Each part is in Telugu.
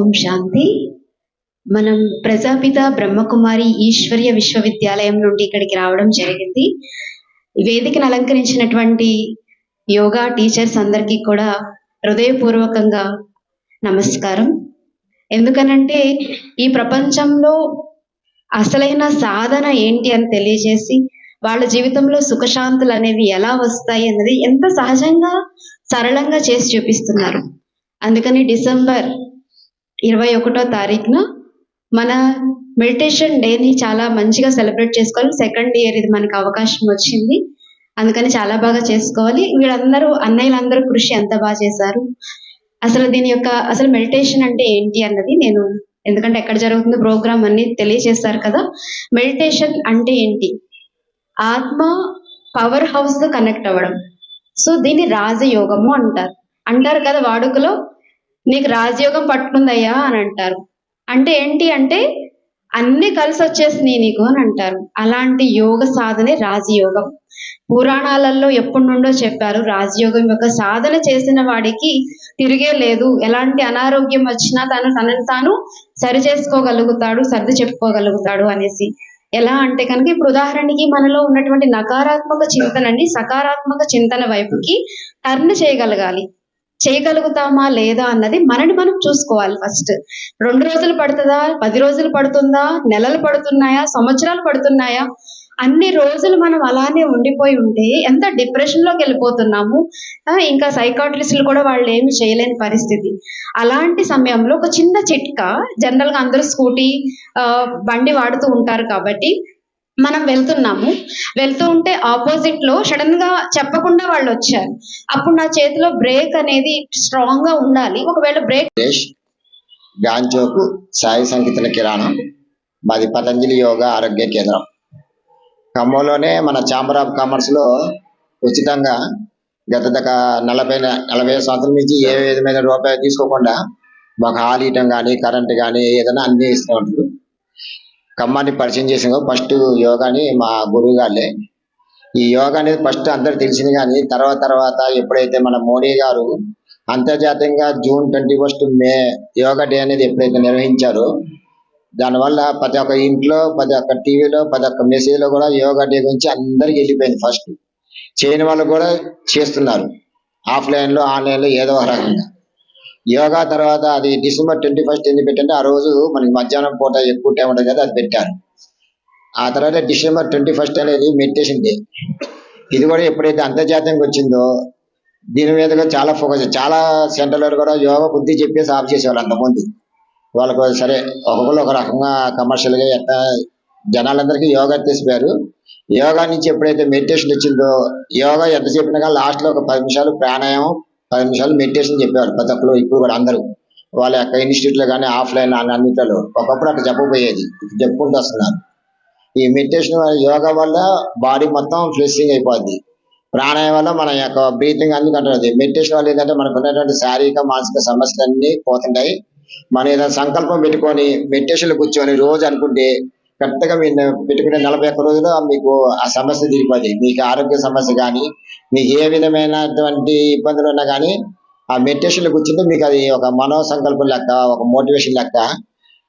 ఓం శాంతి. మనం ప్రజాపిత బ్రహ్మకుమారి ఈశ్వర్య విశ్వవిద్యాలయం నుండి ఇక్కడికి రావడం జరిగింది. వేదికను అలంకరించినటువంటి యోగా టీచర్స్ అందరికీ కూడా హృదయపూర్వకంగా నమస్కారం. ఎందుకనంటే ఈ ప్రపంచంలో అసలైన సాధన ఏంటి అని తెలియజేసి వాళ్ళ జీవితంలో సుఖశాంతులు అనేవి ఎలా వస్తాయి అన్నది ఎంత సహజంగా సరళంగా చేసి చూపిస్తున్నారు. అందుకని డిసెంబర్ ఇరవై ఒకటో తారీఖున మన మెడిటేషన్ డేని చాలా మంచిగా సెలబ్రేట్ చేసుకోవాలి. సెకండ్ ఇయర్ ఇది మనకు అవకాశం వచ్చింది. అందుకని చాలా బాగా చేసుకోవాలి. వీళ్ళందరూ అన్నయ్యలందరూ కృషి ఎంత బాగా చేశారు? అసలు దీని యొక్క అసలు మెడిటేషన్ అంటే ఏంటి అన్నది నేను ఎందుకంటే ఎక్కడ జరుగుతుందో ప్రోగ్రామ్ అన్ని తెలియజేస్తారు కదా. మెడిటేషన్ అంటే ఏంటి? ఆత్మ పవర్ హౌస్తో కనెక్ట్ అవ్వడం. సో దీన్ని రాజయోగము అంటారు. అంటారు కదా వాడుకలో? నీకు రాజయోగం పట్టుకుందయ్యా అని అంటారు. అంటే ఏంటి అంటే అన్ని కలిసి వచ్చేసినాయి నీకు అని అంటారు. అలాంటి యోగ సాధనే రాజయోగం. పురాణాలలో ఎప్పటి నుండో చెప్పారు రాజయోగం యొక్క సాధన చేసిన వాడికి తిరిగే లేదు. ఎలాంటి అనారోగ్యం వచ్చినా తను తనని తాను సరి చేసుకోగలుగుతాడు సర్ది చెప్పుకోగలుగుతాడు అనేసి. ఎలా అంటే కనుక ఇప్పుడు ఉదాహరణకి మనలో ఉన్నటువంటి నకారాత్మక చింతనని సకారాత్మక చింతన వైపుకి టర్న్ చేయగలగాలి. చేయగలుగుతామా లేదా అన్నది మనని మనం చూసుకోవాలి ఫస్ట్ రెండు రోజులు పడుతుందా? పది రోజులు పడుతుందా? నెలలు పడుతున్నాయా? సంవత్సరాలు పడుతున్నాయా? అన్ని రోజులు మనం అలానే ఉండిపోయి ఉంటే ఎంత డిప్రెషన్లోకి వెళ్ళిపోతున్నాము? ఇంకా సైకాట్రిస్టులు కూడా వాళ్ళు ఏమి చేయలేని పరిస్థితి. అలాంటి సమయంలో ఒక చిన్న చిట్కా జనరల్గా అందరూ స్కూటీ ఆ, బండి వాడుతూ ఉంటారు కాబట్టి మనం వెళ్తున్నాము. వెళ్తూ ఉంటే ఆపోజిట్లో సడన్గా చెప్పకుండా వాళ్ళు వచ్చారు. అప్పుడు నా చేతిలో బ్రేక్ అనేది స్ట్రాంగ్గా ఉండాలి. ఒకవేళ బ్రేక్ గాంజోకు గాంచోకు సాయి సంగీతల కిరాణం. మాది పతంజలి యోగా ఆరోగ్య కేంద్రం. ఖమ్మంలోనే మన ఛాంబర్ ఆఫ్ కామర్స్లో ఉచితంగా గత దక నలభై నలభై సంవత్సరం నుంచి ఏ విధమైన రూపాయలు తీసుకోకుండా మాకు హాల్ ఇయటం కానీ కరెంట్ కానీ ఏదైనా అన్ని ఇస్తూ ఉంటారు. కమ్మాన్ని పరిచయం చేసిన ఫస్ట్ యోగాని మా గురువు గారులే ఈ యోగా అనేది ఫస్ట్ అందరు తెలిసింది కానీ తర్వాత తర్వాత ఎప్పుడైతే మన మోడీ గారు అంతర్జాతీయంగా జూన్ ట్వంటీ ఫస్ట్ మే యోగా డే అనేది ఎప్పుడైతే నిర్వహించారో దానివల్ల ప్రతి ఒక్క ఇంట్లో ప్రతి ఒక్క టీవీలో ప్రతి ఒక్క మెసేజ్లో కూడా యోగా డే గురించి అందరికి వెళ్ళిపోయింది ఫస్ట్. చేయని వాళ్ళు కూడా చేస్తున్నారు. ఆఫ్లైన్లో ఆన్లైన్లో ఏదో ఒక రకంగా. యోగా తర్వాత అది డిసెంబర్ ట్వంటీ ఫస్ట్ ఎందుకు పెట్టంటే ఆ రోజు మనకి మధ్యాహ్నం పూట ఎక్కువ టైం ఉంటుంది కదా అది పెట్టారు. ఆ తర్వాత డిసెంబర్ ట్వంటీ ఫస్ట్ అనేది మెడిటేషన్ డే. ఇది కూడా ఎప్పుడైతే అంతర్జాతీయంగా వచ్చిందో దీని మీదగా చాలా ఫోకస్ చాలా సెంటర్లో కూడా యోగా బుద్ధి చెప్పేసి ఆఫ్ చేసేవాళ్ళు అంతకుముందు. వాళ్ళకు సరే ఒక్కొక్కరు ఒక రకంగా కమర్షియల్గా ఎంత జనాలందరికీ యోగా తీసిపోయారు యోగా నుంచి ఎప్పుడైతే మెడిటేషన్ వచ్చిందో యోగా ఎంత చెప్పినా లాస్ట్లో ఒక పది నిమిషాలు ప్రాణాయామం పది నిమిషాలు మెడిటేషన్ చెప్పేవారు ప్రతి ఒక్కరు ఇప్పుడు కూడా అందరూ. వాళ్ళ యొక్క ఇన్స్టిట్యూట్లో కానీ ఆఫ్లైన్ అన్నింటిలో ఒకప్పుడు అక్కడ చెప్పబోయేది. చెప్పుకుంటూ వస్తున్నారు. ఈ మెడిటేషన్ యోగా వల్ల బాడీ మొత్తం ఫ్లెషింగ్ అయిపోద్ది. ప్రాణాయం వల్ల మన యొక్క బ్రీతింగ్ అన్ని కంటుంది మెడిటేషన్ వల్ల ఏంటంటే మనకు ఉన్నటువంటి శారీరక మానసిక సమస్యలు అన్ని పోతుంటాయి. మనం ఏదైనా సంకల్పం పెట్టుకొని మెడిటేషన్ కూర్చొని రోజు అనుకుంటే కరెక్ట్గా మీరు పెట్టుకునే నలభై ఒక్క రోజులు మీకు ఆ సమస్య తీరిపోద్ది. మీకు ఆరోగ్య సమస్య కానీ మీకు ఏ విధమైనటువంటి ఇబ్బందులు ఉన్నా కానీ ఆ మెడిటేషన్ కూర్చుంటే మీకు అది ఒక మనో సంకల్పం లెక్క ఒక మోటివేషన్ లెక్క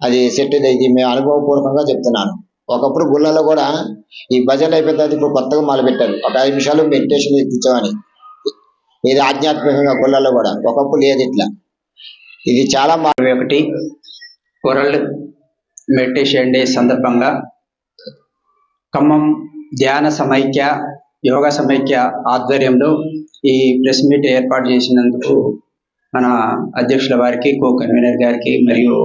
అది సెట్ ఇది మేము అనుభవపూర్వకంగా చెప్తున్నాను. ఒకప్పుడు గుళ్ళలో కూడా ఈ భజన అయిపోయిన తర్వాత ఇప్పుడు కొత్తగా మొదలు పెట్టారు. ఒక ఐదు నిమిషాలు మెడిటేషన్ ఎక్కించామని ఇది ఆధ్యాత్మికంగా గుళ్ళలో కూడా. ఒకప్పుడు లేదు ఇట్లా. ఇది చాలా మా ఒకటి వరల్డ్ మెడిటేషన్ డే సందర్భంగా ఖమ్మం ధ్యాన సమైక్య యోగ సమైక్య ఆధ్వర్యంలో ఈ ప్రెస్ మీట్ ఏర్పాటు చేసినందుకు మన అధ్యక్షుల వారికి కో కన్వీనర్ గారికి మరియు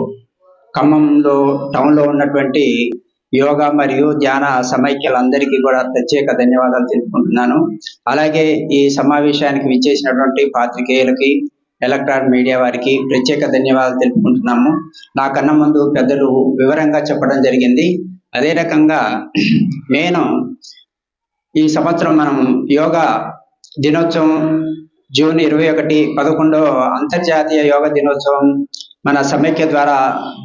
ఖమ్మంలో టౌన్లో ఉన్నటువంటి యోగా మరియు ధ్యాన సమైక్యలందరికీ కూడా ప్రత్యేక ధన్యవాదాలు తెలుపుకుంటున్నాను. అలాగే ఈ సమావేశానికి విచ్చేసినటువంటి పాత్రికేయులకి ఎలక్ట్రాన్ మీడియా వారికి ప్రత్యేక ధన్యవాదాలు తెలుపుకుంటున్నాము. నాకన్నా ముందు పెద్దలు వివరంగా చెప్పడం జరిగింది. అదే రకంగా నేను ఈ సంవత్సరం మనం యోగా దినోత్సవం జూన్ ఇరవై ఒకటి పదకొండో అంతర్జాతీయ యోగా దినోత్సవం మన సమైక్య ద్వారా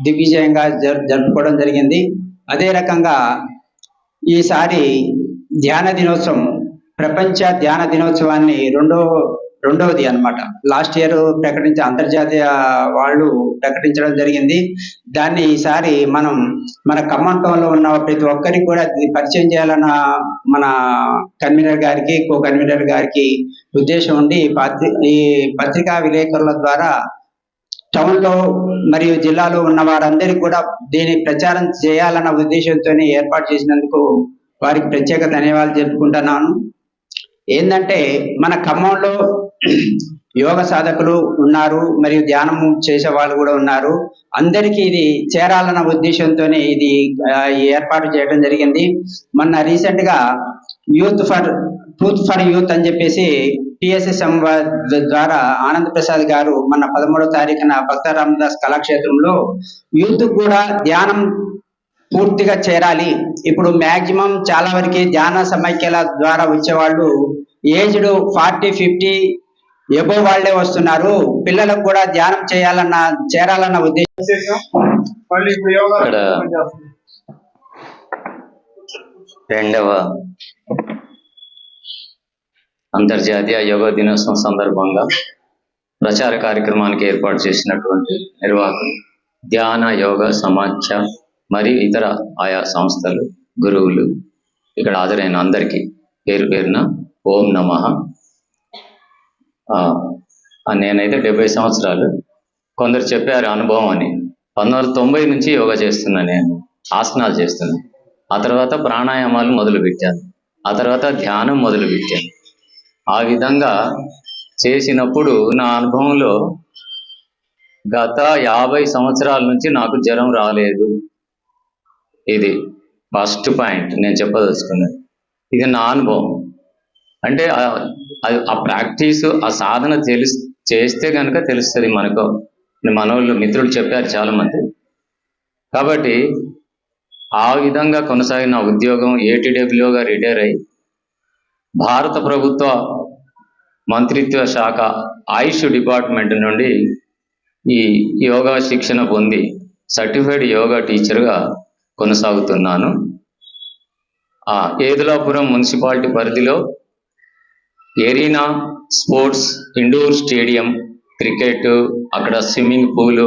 దిగ్విజయంగా జరు జరుపుకోవడం జరిగింది. అదే రకంగా ఈసారి ధ్యాన దినోత్సవం ప్రపంచ ధ్యాన దినోత్సవాన్ని రెండో రెండవది అన్నమాట. లాస్ట్ ఇయర్ ప్రకటించే అంతర్జాతీయ వాళ్ళు ప్రకటించడం జరిగింది. దాన్ని ఈసారి మనం మన ఖమ్మం టౌన్లో ఉన్న ప్రతి ఒక్కరికి కూడా పరిచయం చేయాలన్న మన కన్వీనర్ గారికి కో కన్వీనర్ గారికి ఉద్దేశం ఉండి పత్రి ఈ పత్రికా విలేకరుల ద్వారా టౌన్లో మరియు జిల్లాలో ఉన్న వారందరికీ కూడా దీని ప్రచారం చేయాలన్న ఉద్దేశంతో ఏర్పాటు చేసినందుకు వారికి ప్రత్యేక ధన్యవాదాలు చెప్పుకుంటున్నాను ఏంటంటే మన ఖమ్మంలో యోగ సాధకులు ఉన్నారు మరియు ధ్యానం చేసే వాళ్ళు కూడా ఉన్నారు. అందరికీ ఇది చేరాలన్న ఉద్దేశంతోనే ఇది ఏర్పాటు చేయడం జరిగింది. మొన్న రీసెంట్గా youth for truth for youth అని చెప్పేసి టిఎస్ఎస్ఎం ద్వారా ఆనంద్ ప్రసాద్ గారు మన పదమూడో తారీఖున భక్త రామదాస్ కళాక్షేత్రంలో యూత్ కూడా ధ్యానం పూర్తిగా చేరాలి. ఇప్పుడు మాక్సిమం చాలా వరకు ధ్యాన సమైక్యల ద్వారా వచ్చేవాళ్ళు ఏజ్డ్ ఫార్టీ ఫిఫ్టీ ఎబో వాళ్ళే వస్తున్నారు పిల్లలకు కూడా ధ్యానం చేయాలన్న చేరాలన్న ఉద్దేశం. రెండవ అంతర్జాతీయ యోగా దినోత్సవం సందర్భంగా ప్రచార కార్యక్రమానికి ఏర్పాటు చేసినటువంటి నిర్వాహకులు ధ్యాన యోగ సమాఖ్య మరియు ఇతర ఆయా సంస్థలు గురువులు ఇక్కడ హాజరైన అందరికీ పేరు పేరున ఓం నమ నేనైతే డెబ్బై సంవత్సరాలు. కొందరు చెప్పారు అనుభవం అని. పంతొమ్మిది తొంభై నుంచి యోగా చేస్తున్నా నేను. ఆసనాలు చేస్తున్నాను ఆ తర్వాత ప్రాణాయామాలు మొదలుపెట్టాను. ఆ తర్వాత ధ్యానం మొదలుపెట్టాను. ఆ విధంగా చేసినప్పుడు నా అనుభవంలో గత యాభై సంవత్సరాల నుంచి నాకు జ్వరం రాలేదు. ఇది ఫస్ట్ పాయింట్ నేను చెప్పదలుచుకున్నది. ఇది నా అనుభవం. అంటే ఆ- ఆ- ఆ ప్రాక్టీస్ ఆ సాధన తెలుసు చేస్తే కనుక తెలుస్తుంది మనకు. మనోళ్ళు మిత్రులు చెప్పారు చాలా మంది కాబట్టి ఆ విధంగా కొనసాగిన ఉద్యోగం ఏటీడబ్ల్యూగా రిటైర్ అయ్యి భారత ప్రభుత్వ మంత్రిత్వ శాఖ ఆయుష్ డిపార్ట్మెంట్ నుండి ఈ యోగా శిక్షణ పొంది సర్టిఫైడ్ యోగా టీచర్గా కొనసాగుతున్నాను. ఆ ఏదులాపురం మున్సిపాలిటీ పరిధిలో arena sports indoor stadium cricket అక్కడ స్విమ్మింగ్ పూలు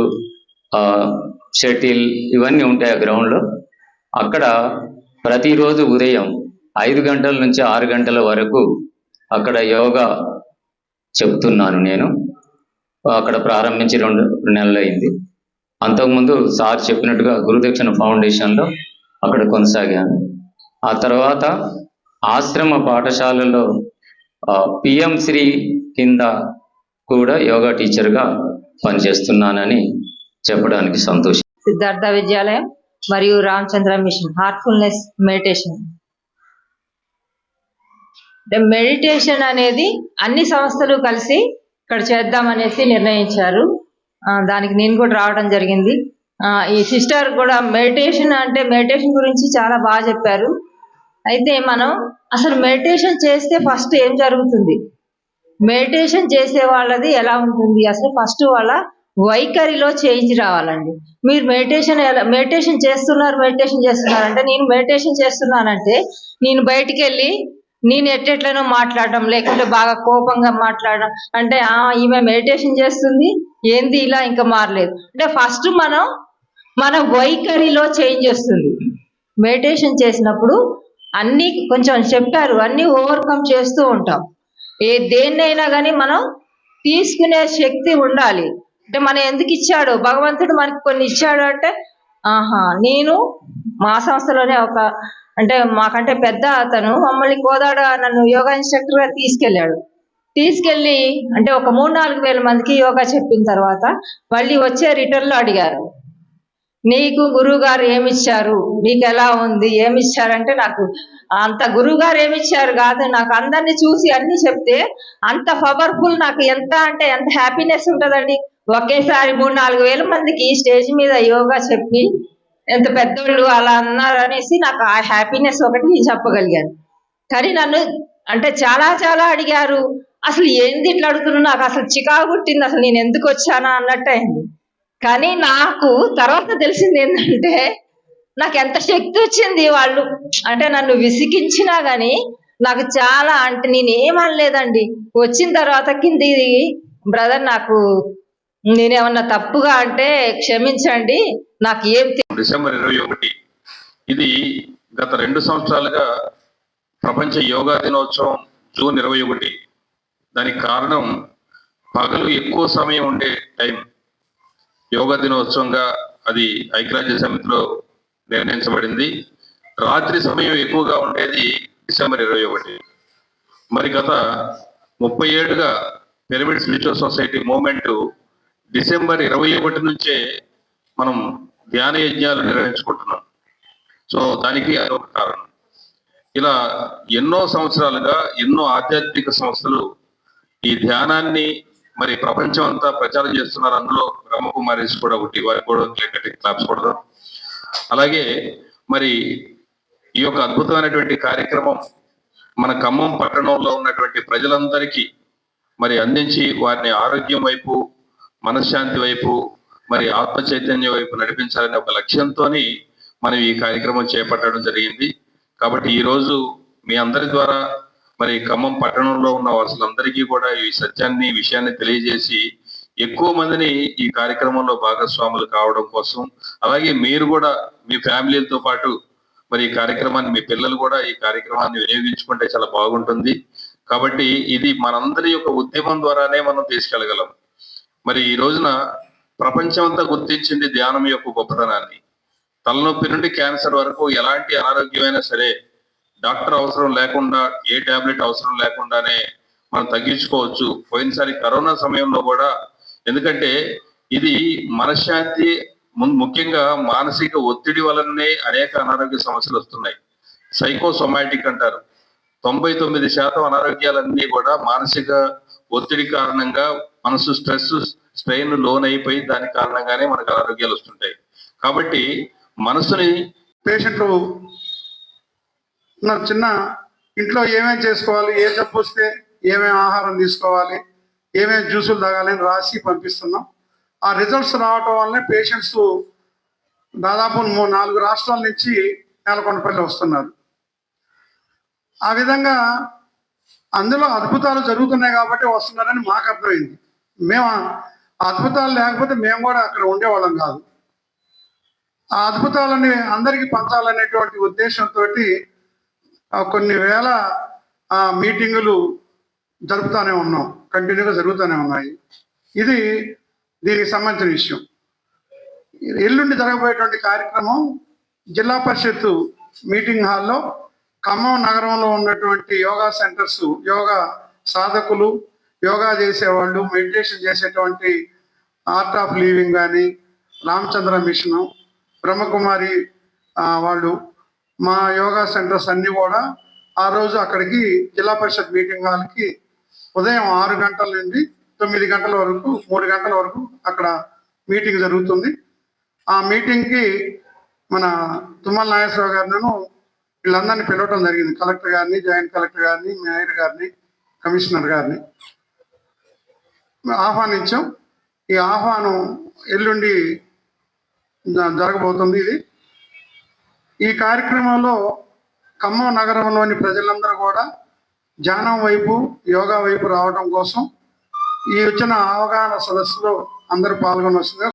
షటిల్ ఇవన్నీ ఉంటాయి ఆ గ్రౌండ్లో. అక్కడ ప్రతిరోజు ఉదయం ఐదు గంటల నుంచి ఆరు గంటల వరకు అక్కడ యోగా చెప్తున్నాను నేను. అక్కడ ప్రారంభించి రెండు నెలలు అయింది అంతకుముందు సార్ చెప్పినట్టుగా గురుదక్షిణ ఫౌండేషన్లో అక్కడ కొనసాగాను. ఆ తర్వాత ఆశ్రమ పాఠశాలలో పిఎం శ్రీ కింద కూడా యోగా టీచర్గా పనిచేస్తున్నానని చెప్పడానికి సంతోషం. సిద్ధార్థ విద్యాలయం మరియు Ramachandra mission heartfulness meditation meditation అనేది అన్ని సంస్థలు కలిసి ఇక్కడ చేద్దామనేసి నిర్ణయించారు. దానికి నేను కూడా రావడం జరిగింది. ఆ, ఈ సిస్టర్ కూడా మెడిటేషన్ అంటే మెడిటేషన్ గురించి చాలా బాగా చెప్పారు. అయితే మనం అసలు మెడిటేషన్ చేస్తే ఫస్ట్ ఏం జరుగుతుంది? మెడిటేషన్ చేసే వాళ్ళది ఎలా ఉంటుంది? అసలు ఫస్ట్ వాళ్ళ వైఖరిలో చేంజ్ రావాలండి. మీరు మెడిటేషన్ ఎలా మెడిటేషన్ చేస్తున్నారు మెడిటేషన్ చేస్తున్నారు అంటే నేను మెడిటేషన్ చేస్తున్నానంటే నేను బయటికి వెళ్ళి నేను ఎట్టెట్లనో మాట్లాడడం లేకుంటే బాగా కోపంగా మాట్లాడడం అంటే ఆ ఈమె మెడిటేషన్ చేస్తుంది ఏంది ఇలా ఇంకా మారలేదు. అంటే ఫస్ట్ మనం మన వైఖరిలో చేంజ్ వస్తుంది. మెడిటేషన్ చేసినప్పుడు అన్ని కొంచెం చెప్పారు అన్ని ఓవర్కమ్ చేస్తూ ఉంటాం. ఏ దేన్నైనా కానీ మనం తీసుకునే శక్తి ఉండాలి. అంటే మనం ఎందుకు ఇచ్చాడు? భగవంతుడు మనకి కొన్ని ఇచ్చాడు అంటే ఆహా నేను మా సంస్థలోనే ఒక అంటే మాకంటే పెద్ద అతను మమ్మల్ని కోదాడ నన్ను యోగా ఇన్స్ట్రక్టర్గా తీసుకెళ్ళాడు. తీసుకెళ్ళి అంటే ఒక మూడు నాలుగు వేల మందికి యోగా చెప్పిన తర్వాత మళ్ళీ వచ్చే రిటర్న్లో అడిగారు. నీకు గురువుగారు ఏమిచ్చారు? నీకు ఎలా ఉంది? ఏమిచ్చారంటే నాకు అంత గురువు గారు ఏమిచ్చారు కాదు. నాకు అందరిని చూసి అన్ని చెప్తే అంత పవర్ఫుల్ నాకు ఎంత అంటే ఎంత హ్యాపీనెస్ ఉంటుందండి. ఒకేసారి మూడు నాలుగు వేల మందికి స్టేజ్ మీద యోగా చెప్పి ఎంత పెద్దోళ్ళు అలా అన్నారు అనేసి నాకు ఆ హ్యాపీనెస్ ఒకటి నేను చెప్పగలిగాను. కానీ నన్ను అంటే చాలా చాలా అడిగారు. అసలు ఏంది ఇట్లా అడుగుతున్నారు? నాకు అసలు చికాకు పుట్టింది. అసలు నేను ఎందుకు వచ్చానా అన్నట్టు అయింది. కానీ నాకు తర్వాత తెలిసింది ఏంటంటే నాకు ఎంత శక్తి వచ్చింది వాళ్ళు. అంటే నన్ను విసిగించినా గానీ నాకు చాలా అంటే నేను ఏమనలేదండి వచ్చిన తర్వాత కింది బ్రదర్ నాకు నేనేమన్నా తప్పుగా అంటే క్షమించండి నాకు ఏం డిసెంబర్ ఇరవై ఒకటి. ఇది గత రెండు సంవత్సరాలుగా ప్రపంచ యోగా దినోత్సవం జూన్ ఇరవై ఒకటి. దానికి కారణం పగలు ఎక్కువ సమయం ఉండే టైం. యోగా దినోత్సవంగా అది ఐక్యరాజ్య సమితిలో నిర్ణయించబడింది. రాత్రి సమయం ఎక్కువగా ఉండేది డిసెంబర్ ఇరవై ఒకటి. మరి గత ముప్పై ఏడుగా pyramid spiritual society movement December ఇరవై ఒకటి నుంచే మనం ధ్యాన యజ్ఞాలు నిర్వహించుకుంటున్నాం. సో దానికి అదొక కారణం. ఇలా ఎన్నో సంవత్సరాలుగా ఎన్నో ఆధ్యాత్మిక సంస్థలు ఈ ధ్యానాన్ని మరి ప్రపంచం అంతా ప్రచారం చేస్తున్నారు. అందులో బ్రహ్మకుమారీస్ కూడా ఒకటి వారికి కూడా క్లాప్స్ కొడదాం అలాగే మరి ఈ యొక్క అద్భుతమైనటువంటి కార్యక్రమం మన ఖమ్మం పట్టణంలో ఉన్నటువంటి ప్రజలందరికీ మరి అందించి వారిని ఆరోగ్యం వైపు మనశ్శాంతి వైపు మరి ఆత్మ చైతన్యం వైపు నడిపించాలనే ఒక లక్ష్యంతోని మనం ఈ కార్యక్రమం చేపట్టడం జరిగింది. కాబట్టి ఈ రోజు మీ అందరి ద్వారా మరి ఖమ్మం పట్టణంలో ఉన్న వాసులందరికీ కూడా ఈ సత్యాన్ని విషయాన్ని తెలియజేసి ఎక్కువ మందిని ఈ కార్యక్రమంలో భాగస్వాములు కావడం కోసం అలాగే మీరు కూడా మీ ఫ్యామిలీలతో పాటు మరి ఈ కార్యక్రమాన్ని మీ పిల్లలు కూడా ఈ కార్యక్రమాన్ని వినియోగించుకుంటే చాలా బాగుంటుంది. కాబట్టి ఇది మనందరి యొక్క ఉద్యమం ద్వారానే మనం తీసుకెళ్ళగలం. మరి ఈ రోజున ప్రపంచం అంతా గుర్తించింది ధ్యానం యొక్క గొప్పతనాన్ని. తలనొప్పి నుండి క్యాన్సర్ వరకు ఎలాంటి అనారోగ్యమైనా సరే డాక్టర్ అవసరం లేకుండా ఏ టాబ్లెట్ అవసరం లేకుండానే మనం తగ్గించుకోవచ్చు. పోయినసారి కరోనా సమయంలో కూడా ఎందుకంటే ఇది మనశ్శాంతి ముఖ్యంగా మానసిక ఒత్తిడి వలననే అనేక అనారోగ్య సమస్యలు వస్తున్నాయి. సైకోసొమాటిక్ అంటారు. తొంభై తొమ్మిది శాతం అనారోగ్యాలన్నీ కూడా మానసిక ఒత్తిడి కారణంగా మనసు స్ట్రెస్ స్ట్రెయిన్ లోన్ అయిపోయి దాని కారణంగానే మనకు అనారోగ్యాలు వస్తుంటాయి. కాబట్టి మనసుని పేషెంట్లు చిన్న ఇంట్లో ఏమేమి చేసుకోవాలి ఏ జబ్బు వస్తే ఏమేమి ఆహారం తీసుకోవాలి ఏమేమి జ్యూసులు తాగాలి అని రాసి పంపిస్తున్నాం. ఆ రిజల్ట్స్ రావటం వల్లనే పేషెంట్స్ దాదాపు మూడు నాలుగు రాష్ట్రాల నుంచి నేలకొండపల్లి వస్తున్నారు. ఆ విధంగా అందులో అద్భుతాలు జరుగుతున్నాయి కాబట్టి వస్తున్నారని మాకు అర్థమైంది. మేము అద్భుతాలు లేకపోతే మేము కూడా అక్కడ ఉండేవాళ్ళం కాదు. ఆ అద్భుతాలని అందరికీ పంచాలనేటువంటి ఉద్దేశంతో కొన్ని వేల ఆ, మీటింగులు జరుపుతానే ఉన్నాం. కంటిన్యూగా జరుగుతూనే ఉన్నాయి. ఇది దీనికి సంబంధించిన విషయం. ఎల్లుండి జరగబోయేటువంటి కార్యక్రమం జిల్లా పరిషత్ మీటింగ్ హాల్లో ఖమ్మం నగరంలో ఉన్నటువంటి యోగా సెంటర్స్ యోగా సాధకులు యోగా చేసేవాళ్ళు మెడిటేషన్ చేసేటువంటి ఆర్ట్ ఆఫ్ లివింగ్ కానీ రామచంద్ర మిషను బ్రహ్మకుమారి వాళ్ళు మా యోగా సెంటర్స్ అన్ని కూడా ఆ రోజు అక్కడికి జిల్లా పరిషత్ మీటింగ్ హాల్కి ఉదయం ఆరు గంటల నుండి తొమ్మిది గంటల వరకు మూడు గంటల వరకు అక్కడ మీటింగ్ జరుగుతుంది. ఆ మీటింగ్కి మన తుమ్మల నాగేశ్వరరావు గారిను వీళ్ళందరినీ పిలవటం జరిగింది. కలెక్టర్ గారిని జాయింట్ కలెక్టర్ గారిని మేయర్ గారిని కమిషనర్ గారిని ఆహ్వానించాం. ఈ ఆహ్వానం ఎల్లుండి జ- జరగబోతుంది ఇది. ఈ కార్యక్రమంలో ఖమ్మం నగరంలోని ప్రజలందరూ కూడా ధ్యానం వైపు యోగా వైపు రావడం కోసం ఈ వచ్చిన అవగాహన సదస్సులో అందరూ పాల్గొనవలసిందిగా